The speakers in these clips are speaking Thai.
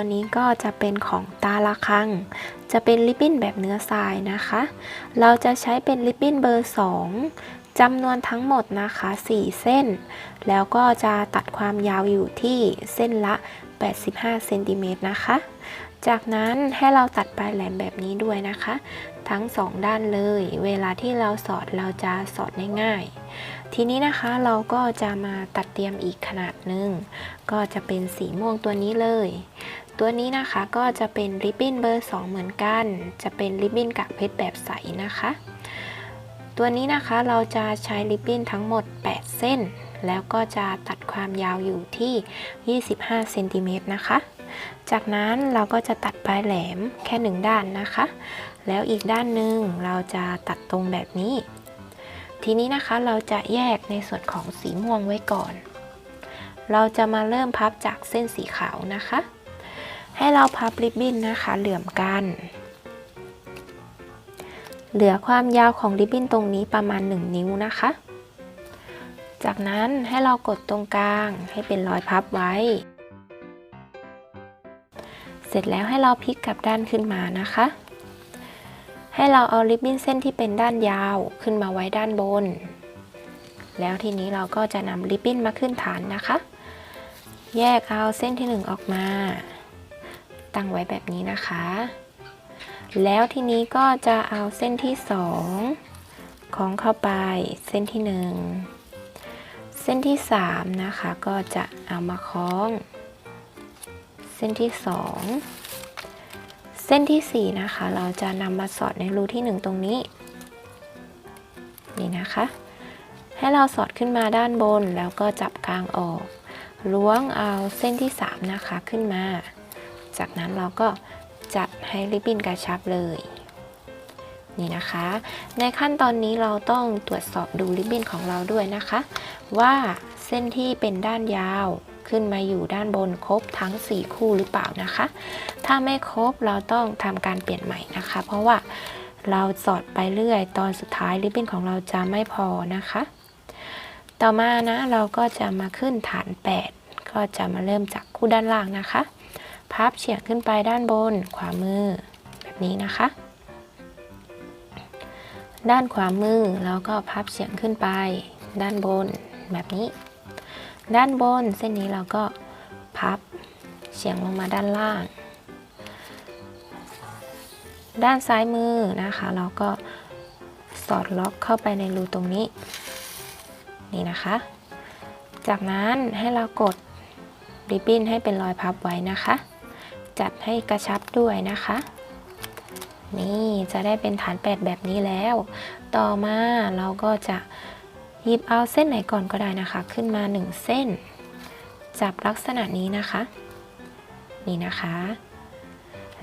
ตัวนี้ก็จะเป็นของตาละคัง จะเป็นริบบิ้นแบบเนื้อทรายนะคะ เราจะใช้เป็นริบบิ้นเบอร์ 2จำนวนทั้งหมดนะคะ 4 เส้น แล้วก็จะตัดความยาวอยู่ที่เส้นละ 85เซนติเมตรนะคะ จากนั้นให้เราตัดปลายแหลมแบบนี้ด้วยนะคะ ทั้ง 2 ด้านเลย เวลาที่เราสอดเราจะสอดง่ายๆ ทีนี้นะคะเราก็จะมาตัดเตรียมอีกขนาดหนึ่งก็จะเป็นสีม่วงตัวนี้เลย ตัวนี้นะคะก็จะเป็นริบบิ้นเบอร์ 2 เหมือนกัน จะเป็นริบบิ้นกากเพชรแบบใสนะคะ ตัวนี้นะคะเราจะใช้ริบบิ้นทั้งหมด 8 เส้น แล้วก็จะตัดความยาวอยู่ที่ 25เซนติเมตรนะคะ จากนั้นเราก็จะตัดปลายแหลมแค่หนึ่งด้านนะคะ แล้วอีกด้านหนึ่งเราจะตัดตรงแบบนี้ ทีนี้นะคะเราจะแยกในส่วนของสีม่วงไว้ก่อน เราจะมาเริ่มพับจากเส้นสีขาวนะคะ ให้เราพับริบบิ้นนะคะเหลื่อมกัน เหลือความยาวของริบบิ้นตรงนี้ประมาณ 1 นิ้วนะคะ จากนั้นให้เรากดตรงกลางให้เป็นรอยพับไว้ เสร็จแล้วให้เราพลิกกลับด้านขึ้นมานะคะ ให้เราเอาริบบิ้นเส้นที่เป็นด้านยาวขึ้นมาไว้ด้านบน แล้วทีนี้เราก็จะนำริบบิ้นมาขึ้นฐานนะคะ แยกเอาเส้นที่ 1 ออกมา ตั้งไว้แบบนี้นะคะ แล้วทีนี้ก็จะเอาเส้นที่ 2 ของเข้าไปเส้นที่ 1 เส้นที่ 3 นะคะก็จะเอามาคล้อง เส้นที่ 2 เส้นที่ 4 นะคะ เราจะนำมาสอดในรูที่ 1 ตรงนี้นี่นะคะ ให้เราสอดขึ้นมาด้านบนแล้วก็จับกลางออกล้วงเอาเส้นที่ 3 นะคะขึ้นมา จากนั้นเราก็จัดให้ริบบิ้นกระชับเลยนี่นะคะ ในขั้นตอนนี้เราต้องตรวจสอบดูริบบิ้นของเราด้วยนะคะ ว่าเส้นที่เป็นด้านยาวขึ้นมาอยู่ด้านบนครบทั้ง 4 คู่หรือเปล่านะคะ ถ้าไม่ครบเราต้องทำการเปลี่ยนใหม่นะคะ เพราะว่าเราสอดไปเรื่อย ตอนสุดท้ายริบบิ้นของเราจะไม่พอนะคะ ต่อมานะเราก็จะมาขึ้นฐาน 8 ก็จะมาเริ่มจากคู่ด้านล่างนะคะ พับเฉียงขึ้นไปด้านบน ขวามือ แบบนี้นะคะ ด้านขวามือเราก็พับเฉียงขึ้นไป ด้านบน แบบนี้ ด้านบนเส้นนี้เราก็พับเฉียงลงมาด้านล่าง ด้านซ้ายมือนะคะ เราก็สอดล็อกเข้าไปในรูตรงนี้ นี่นะคะ จากนั้นให้เรากดริบบิ้นให้เป็นรอยพับไว้นะคะ จัดให้กระชับด้วยนะคะ นี่จะได้เป็นฐานแปดแบบนี้แล้ว ต่อมาเราก็จะหยิบเอาเส้นไหนก่อนก็ได้นะคะ ขึ้นมา 1 เส้น จับลักษณะนี้นะคะ นี่นะคะ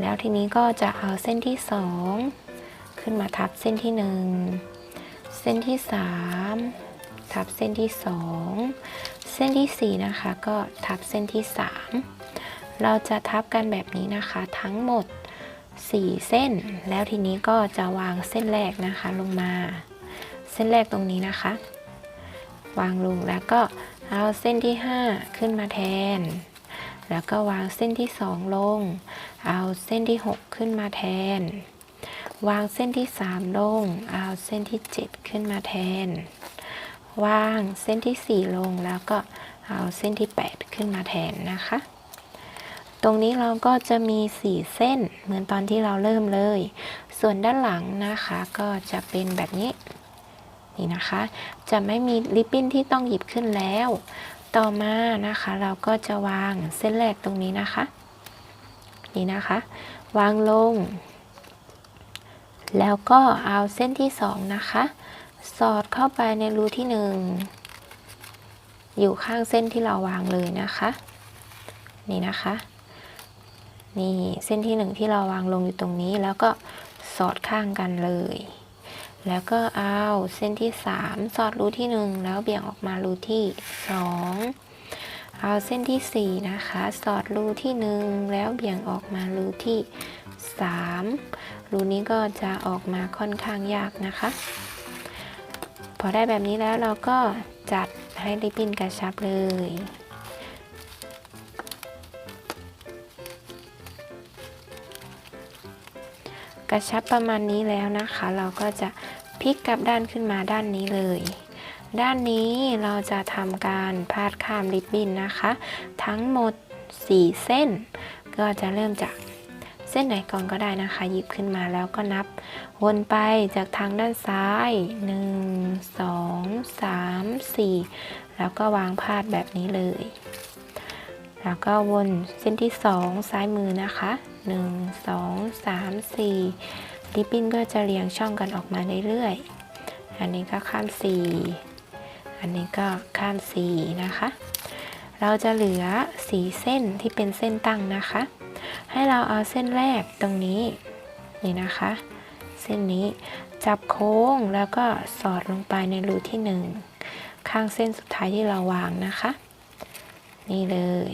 แล้วทีนี้ก็จะเอาเส้นที่ 2 ขึ้นมาทับเส้นที่ 1 เส้นที่ 3 ทับเส้นที่ 2 เส้นที่ 4 นะคะ ก็ทับเส้นที่ 3 เราจะทับกันแบบนี้นะคะ ทั้งหมด 4 เส้น แล้วทีนี้ก็จะวางเส้นแรกนะคะลงมา เส้นแรกตรงนี้นะคะ วางลงแล้วก็เอาเส้นที่ 5 ขึ้นมาแทน แล้วก็วางเส้นที่ 2 ลง เอาเส้นที่ 6 ขึ้นมาแทน วางเส้นที่ 3 ลง เอาเส้นที่ 7 ขึ้นมาแทน วางเส้นที่ 4 ลงแล้วก็เอาเส้นที่ 8 ขึ้นมาแทนนะคะ ตรงนี้เราก็จะมี 4 เส้นเหมือนตอนที่เราเริ่มเลย ส่วนด้านหลังนะคะก็จะเป็นแบบนี้นี่นะคะ จะไม่มีริบบิ้นที่ต้องหยิบขึ้นแล้ว ต่อมานะคะเราก็จะวางเส้นแรกตรงนี้นะคะ นี่นะคะ วางลง แล้วก็เอาเส้นที่ 2 นะคะ สอดเข้าไปในรูที่ 1 อยู่ข้างเส้นที่เราวางเลยนะคะ นี่นะคะ นี่เส้นที่1ที่เราวางลงอยู่ตรงนี้ แล้วก็สอดข้างกันเลย แล้วก็เอาเส้นที่3สอดรูที่1แล้วเบี่ยงออกมารูที่2เอาเส้นที่4นะคะ สอดรูที่1แล้วเบี่ยงออกมารูที่3รูนี้ก็จะออกมาค่อนข้างยากนะคะ พอได้แบบนี้แล้วเราก็จัดให้ริบบิ้นกระชับเลย ระชับประมาณนี้แล้วนะคะ เราก็จะพลิกกลับด้านขึ้นมาด้านนี้เลย ด้านนี้เราจะทำการพาดข้ามริบบิ้นนะคะ ทั้งหมด 4 เส้น ก็จะเริ่มจากเส้นไหนก่อนก็ได้นะคะ หยิบขึ้นมาแล้วก็นับ วนไปจากทางด้านซ้าย 1 2 3 4 แล้วก็วางพาดแบบนี้เลย แล้วก็วนเส้นที่ 2 ซ้ายมือนะคะ 1 2 3 4 ริบบิ้นก็จะเรียงช่องกันออกมาเรื่อยๆ อันนี้ก็ข้าม 4 อันนี้ก็ข้าม 4 นะคะ เราจะเหลือ 4 เส้นที่เป็นเส้นตั้งนะคะ ให้เราเอาเส้นแรกตรงนี้ นี่นะคะ เส้นนี้จับโค้งแล้วก็สอดลงไปในรูที่ 1 ข้างเส้นสุดท้ายที่เราวางนะคะ นี่เลย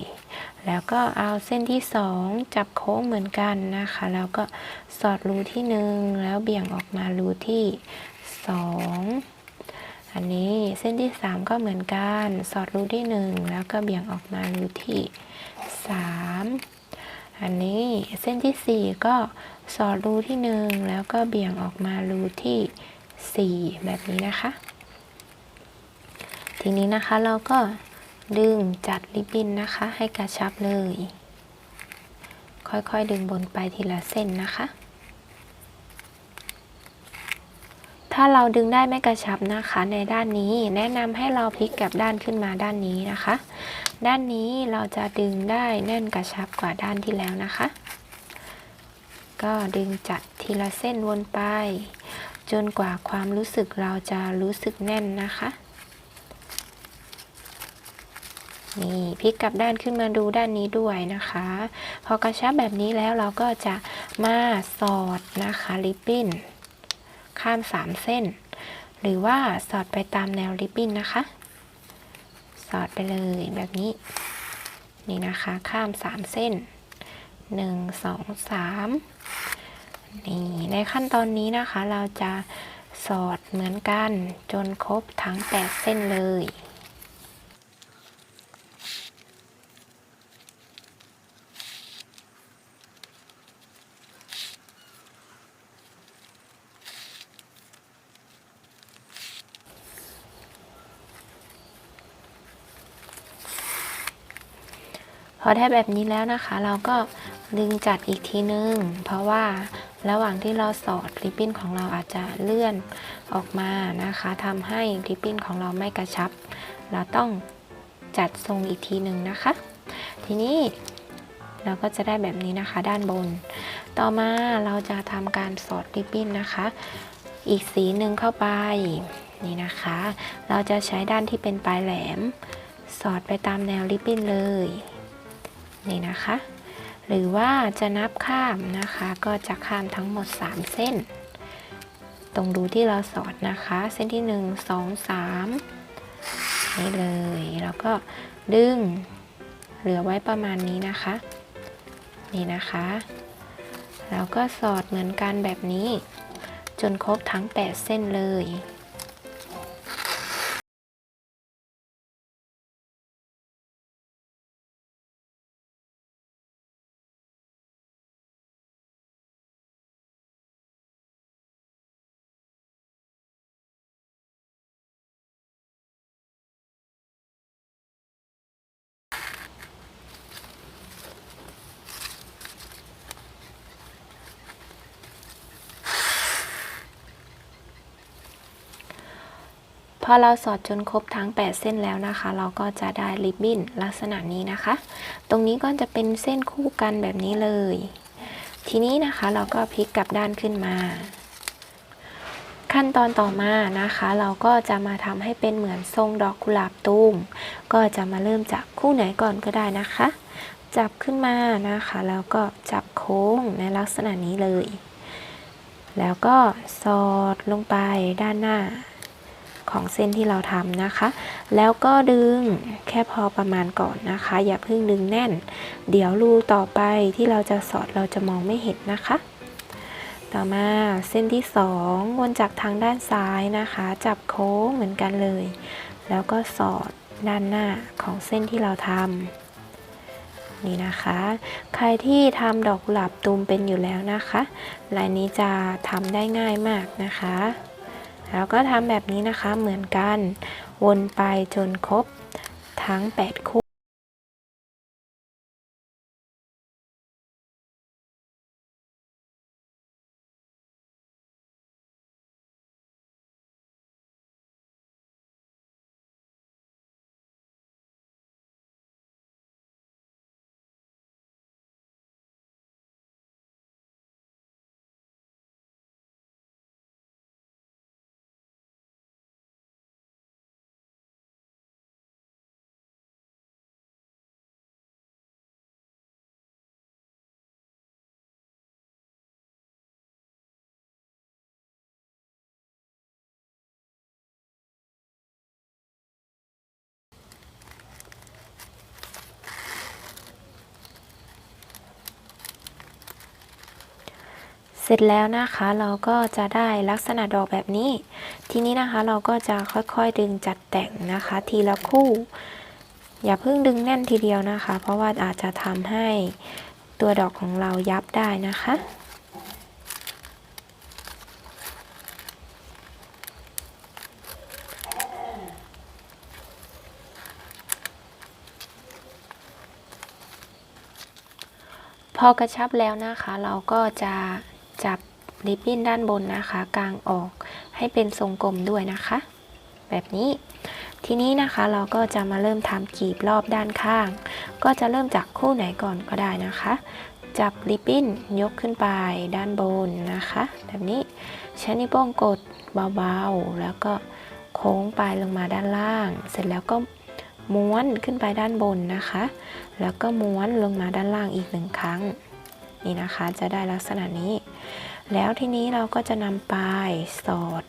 แล้วก็เอาเส้นที่ 2 จับโค้งเหมือนกันนะคะ แล้วก็สอดรูที่ 1 แล้วเบี่ยงออกมารูที่ 2 อันนี้เส้นที่ 3 ก็เหมือนกัน สอดรูที่ 1 แล้วก็เบี่ยงออกมารูที่ 3 อันนี้เส้นที่ 4 ก็สอดรูที่ 1 แล้วก็เบี่ยงออกมารูที่ 4 แบบนี้นะคะ ทีนี้นะคะเราก็ ดึงจัดริบบิ้นนะคะ ให้กระชับเลย ค่อยๆดึงบนไปทีละเส้นนะคะ ถ้าเราดึงได้ไม่กระชับนะคะในด้านนี้ แนะนำให้เราพลิกกลับด้านขึ้นมาด้านนี้นะคะ ด้านนี้เราจะดึงได้แน่นกระชับกว่าด้านที่แล้วนะคะ ก็ดึงจัดทีละเส้นวนไป จนกว่าความรู้สึกเราจะรู้สึกแน่นนะคะ นี่พลิกกลับด้านขึ้นมาดูด้านนี้ด้วยนะคะ พอกระชับแบบนี้แล้วเราก็จะมาสอดนะคะริบบิ้นข้าม3เส้น หรือว่าสอดไปตามแนวริบบิ้นนะคะ สอดไปเลยแบบนี้ นี่นะคะ ข้าม3เส้น1 2 3นี่ในขั้นตอนนี้นะคะเราจะสอดเหมือนกันจนครบทั้ง8เส้นเลย พอได้แบบนี้แล้วนะคะ เราก็ดึงจัดอีกทีนึง เพราะว่าระหว่างที่เราสอดริบบิ้นของเราอาจจะเลื่อนออกมานะคะทำให้ริบบิ้นของเราไม่กระชับ เราต้องจัดทรงอีกทีหนึ่งนะคะ ทีนี้เราก็จะได้แบบนี้นะคะด้านบน ต่อมาเราจะทำการสอดริบบิ้นนะคะ อีกสีหนึ่งเข้าไปนี่นะคะ เราจะใช้ด้านที่เป็นปลายแหลม สอดไปตามแนวริบบิ้นเลย นี่นะคะ หรือว่าจะนับข้ามนะคะ ก็จะข้ามทั้งหมด 3 เส้น ตรงรูที่เราสอดนะคะ เส้นที่ 1 2 3 นี่เลย แล้วก็ดึง เหลือไว้ประมาณนี้นะคะ นี่นะคะ แล้วก็สอดเหมือนกันแบบนี้ จนครบทั้ง 8 เส้นเลย พอเราสอดจนครบทั้ง 8 เส้นแล้วนะคะ เราก็จะได้ริบบิ้นลักษณะนี้นะคะ ตรงนี้ก็จะเป็นเส้นคู่กันแบบนี้เลย ทีนี้นะคะเราก็พลิกกลับด้านขึ้นมา ขั้นตอนต่อมานะคะ เราก็จะมาทำให้เป็นเหมือนทรงดอกกุหลาบตูมก็จะมาเริ่มจากคู่ไหนก่อนก็ได้นะคะ จับขึ้นมานะคะ แล้วก็จับโค้งในลักษณะนี้เลย แล้วก็สอดลงไปด้านหน้า ของเส้นที่เราทำนะคะ แล้วก็ดึงแค่พอประมาณก่อนนะคะ อย่าเพิ่งดึงแน่น เดี๋ยวรูต่อไปที่เราจะสอดเราจะมองไม่เห็นนะคะ ต่อมาเส้นที่ 2 วนจากทางด้านซ้ายนะคะ จับโค้งเหมือนกันเลย แล้วก็สอดด้านหน้าของเส้นที่เราทนี่นะคะ ใครที่ทำดอกกุหลาบตูมเป็นอยู่แล้วนะคะ ลายนี้จะทำได้ง่ายมากนะคะ แล้วก็ทำแบบนี้นะคะเหมือนกัน วนไปจนครบทั้ง 8 คู่ เสร็จแล้วนะคะเราก็จะได้ลักษณะดอกแบบนี้ ทีนี้นะคะเราก็จะค่อยๆดึงจัดแต่งนะคะ ทีละคู่ อย่าเพิ่งดึงแน่นทีเดียวนะคะ เพราะว่าอาจจะทำให้ตัวดอกของเรายับได้นะคะพอกระชับแล้วนะคะ เราก็จะ จับริบบิ้นด้านบนนะคะ กลางออกให้เป็นทรงกลมด้วยนะคะ แบบนี้ ทีนี้นะคะเราก็จะมาเริ่มทำกีบรอบด้านข้าง ก็จะเริ่มจากคู่ไหนก่อนก็ได้นะคะ จับริบบิ้นยกขึ้นไปด้านบนนะคะ แบบนี้ใช้นิ้วโป้งกดเบาๆ แล้วก็โค้งปลายลงมาด้านล่าง เสร็จแล้วก็ม้วนขึ้นไปด้านบนนะคะ แล้วก็ม้วนลงมาด้านล่างอีกหนึ่งครั้ง นี่นะคะจะได้ลักษณะนี้ แล้วทีนี้เราก็จะนำปลายสอด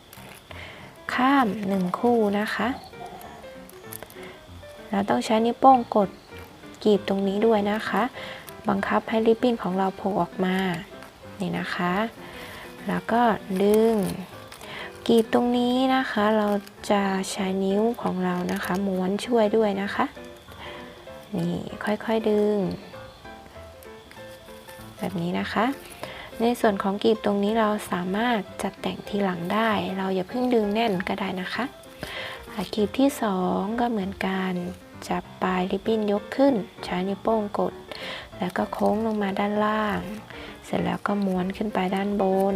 ข้ามหนึ่งคู่นะคะ เราต้องใช้นิ้วโป้งกดกีบตรงนี้ด้วยนะคะ บังคับให้ริบบิ้นของเราโผล่ออกมา นี่นะคะ แล้วก็ดึงกีบตรงนี้นะคะเราจะใช้นิ้วของเรานะคะม้วนช่วยด้วยนะคะ นี่ค่อยๆดึง แบบนี้นะคะ ในส่วนของกีบตรงนี้เราสามารถจัดแต่งทีหลังได้ เราอย่าเพิ่งดึงแน่นก็ได้นะคะอะกีบที่สองก็เหมือนกันจับปลายริบบิ้นยกขึ้น ใช้นิ้วโป้งกด แล้วก็โค้งลงมาด้านล่าง เสร็จแล้วก็ม้วนขึ้นไปด้านบน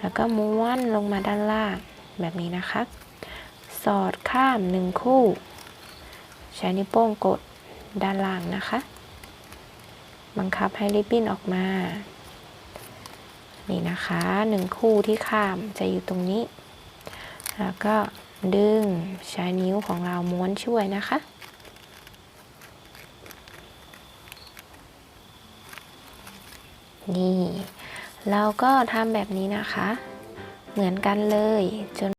แล้วก็ม้วนลงมาด้านล่างแบบนี้นะคะ สอดข้ามหนึ่งคู่ ใช้นิ้วโป้งกดด้านล่างนะคะ บังคับให้ริบบิ้นออกมา นี่นะคะหนึ่งคู่ที่ข้ามจะอยู่ตรงนี้ แล้วก็ดึงใช้นิ้วของเราม้วนช่วยนะคะนี่ เราก็ทำแบบนี้นะคะ เหมือนกันเลยจน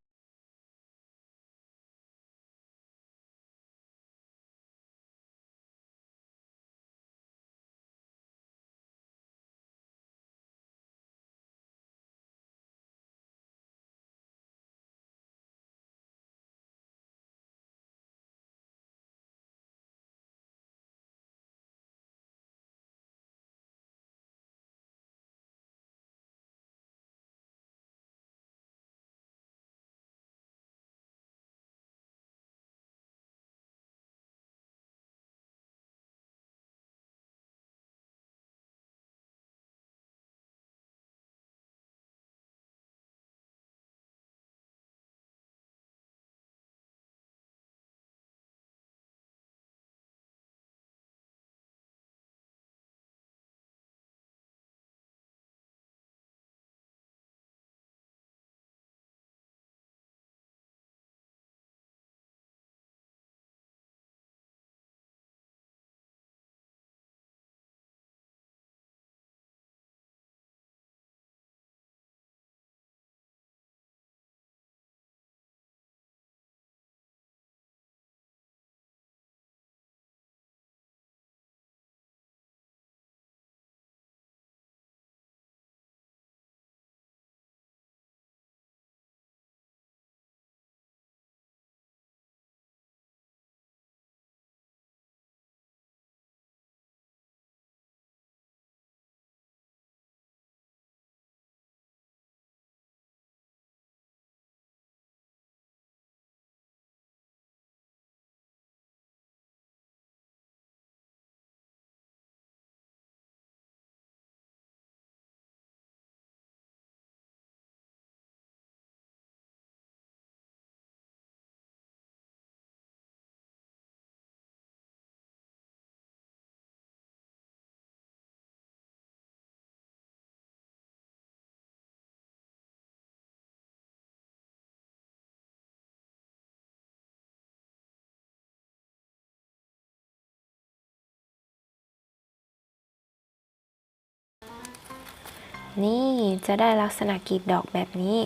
นี่จะได้ลักษณะกลีบดอกแบบนี้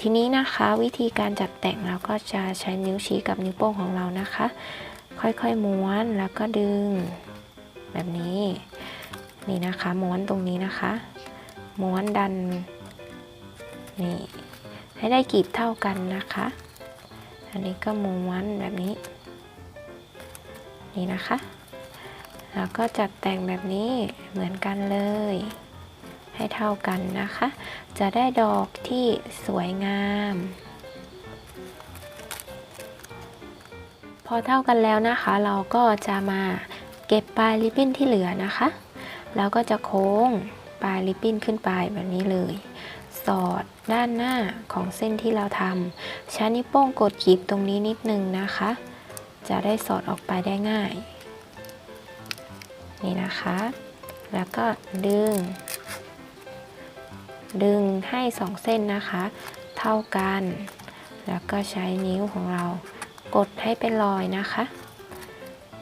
ทีนี้นะคะวิธีการจัดแต่งเราก็จะใช้นิ้วชี้กับนิ้วโป้งของเรานะคะ ค่อยๆม้วนแล้วก็ดึง แบบนี้ นี่นะคะ ม้วนตรงนี้นะคะ ม้วนดันนี่ให้ได้กลีบเท่ากันนะคะ อันนี้ก็ม้วนแบบนี้ นี่นะคะ แล้วก็จัดแต่งแบบนี้เหมือนกันเลย ให้เท่ากันนะคะ จะได้ดอกที่สวยงาม พอเท่ากันแล้วนะคะ เราก็จะมาเก็บปลายริบบิ้นที่เหลือนะคะแล้วก็จะโค้งปลายริบบิ้นขึ้นไปแบบนี้เลย สอดด้านหน้าของเส้นที่เราทำใช้นิ้วโป้งกดกรีบตรงนี้นิดนึงนะคะ จะได้สอดออกไปได้ง่าย นี่นะคะ แล้วก็ดึง ดึงให้สองเส้นนะคะ เท่ากัน แล้วก็ใช้นิ้วของเรากดให้เป็นรอยนะคะ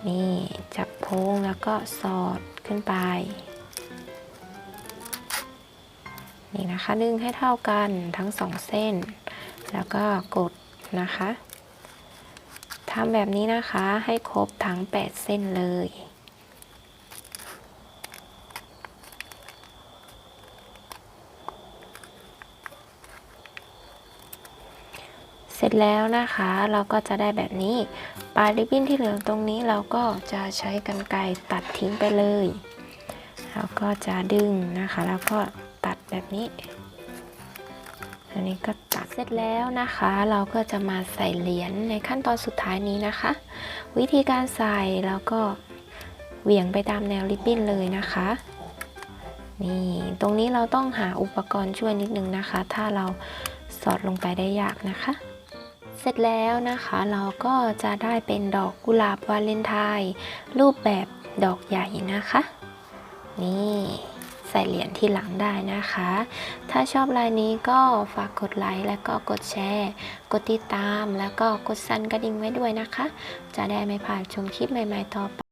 นี่จับโพงแล้วก็สอดขึ้นไป นี่นะคะดึงให้เท่ากันทั้งสองเส้น แล้วก็กดนะคะทำแบบนี้นะคะให้ครบทั้ง 8 เส้นเลย เสร็จแล้วนะคะเราก็จะได้แบบนี้ปลายริบบิ้นที่เหลือตรงนี้เราก็จะใช้กรรไกรตัดทิ้งไปเลยแล้วก็จะดึงนะคะ แล้วก็ตัดแบบนี้ อันนี้ก็ตัดเสร็จแล้วนะคะ เราก็จะมาใส่เหรียญในขั้นตอนสุดท้ายนี้นะคะ วิธีการใส่แล้วก็เหวี่ยงไปตามแนวริบบิ้นเลยนะคะนี่ตรงนี้เราต้องหาอุปกรณ์ช่วยนิดนึงนะคะ ถ้าเราสอดลงไปได้ยากนะคะ เสร็จแล้วนะคะเราก็จะได้เป็นดอกกุหลาบวาเลนไทน์รูปแบบดอกใหญ่นะคะ นี่ใส่เหรียญที่หลังได้นะคะ ถ้าชอบลายนี้ก็ฝากกดไลค์แล้วก็กดแชร์ กดติดตามแล้วก็กดสั่นกระดิ่งไว้ด้วยนะคะ จะได้ไม่พลาดชมคลิปใหม่ ๆ ต่อไป